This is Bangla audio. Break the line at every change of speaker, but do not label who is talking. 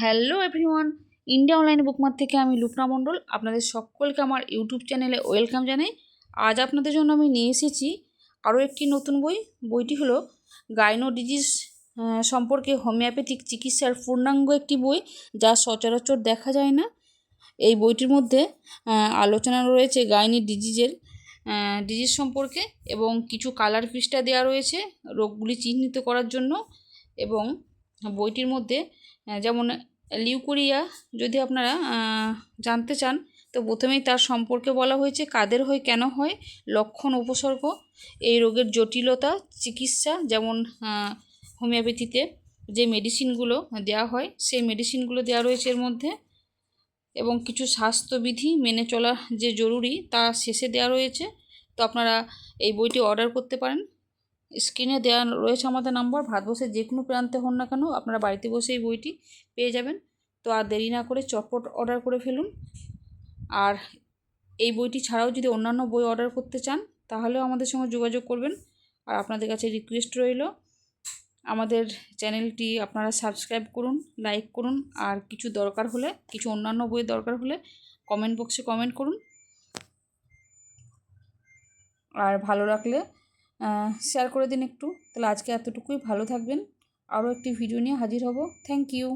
Hello everyone, India online bookmark থেকে আমি লুপনা মণ্ডল। আপনাদের সকলকে আমার ইউটিউব চ্যানেলে ওয়েলকাম জানাই। আজ আপনাদের জন্য আমি নিয়ে এসেছি আরও একটি নতুন বই। বইটি হলো গাইনো ডিজিজ সম্পর্কে হোমিওপ্যাথিক চিকিৎসার পূর্ণাঙ্গ একটি বই যা সচরাচর দেখা যায় না। এই বইটির মধ্যে আলোচনা রয়েছে গাইনি ডিজিজের ডিজিজ সম্পর্কে এবং কিছু কালার পৃষ্ঠা দেওয়া রয়েছে রোগগুলি চিহ্নিত করার জন্য এবং বইটির মধ্যে যেমন, লিউকোরিয়া যদি আপনারা জানতে চান, তো প্রথমেই তার সম্পর্কে বলা হয়েছে, কাদের হয়, কেন হয়, লক্ষণ, উপসর্গ, এই রোগের জটিলতা, চিকিৎসা, যেমন হোমিওপ্যাথিতে যে মেডিসিনগুলো দেওয়া হয়, সেই মেডিসিনগুলো দেওয়া রয়েছে এর মধ্যে, এবং কিছু স্বাস্থ্যবিধি মেনে চলা যে জরুরি, তা শেষে দেওয়া রয়েছে, তো আপনারা এই বইটি অর্ডার করতে পারেন। স্ক্রিনে দেওয়া রয়েছে আমাদের নাম্বার, ভারতবর্ষের যে কোনো প্রান্তে হন না কেন আপনারা বাড়িতে বসে এই বইটি পেয়ে যাবেন। তো আর দেরি না করে চটপট অর্ডার করে ফেলুন। আর এই বইটি ছাড়াও যদি অন্যান্য বই অর্ডার করতে চান, তাহলেও আমাদের সঙ্গে যোগাযোগ করবেন। আর আপনাদের কাছে রিকোয়েস্ট রইল, আমাদের চ্যানেলটি আপনারা সাবস্ক্রাইব করুন লাইক করুন। আর কিছু দরকার হলে, কিছু অন্যান্য বইয়ের দরকার হলে কমেন্ট বক্সে কমেন্ট করুন। আর ভালো লাগলে শেয়ার করে দিন একটু। তাহলে আজকে এতটুকুই। ভালো থাকবেন। আরও একটি ভিডিও নিয়ে হাজির হব। Thank you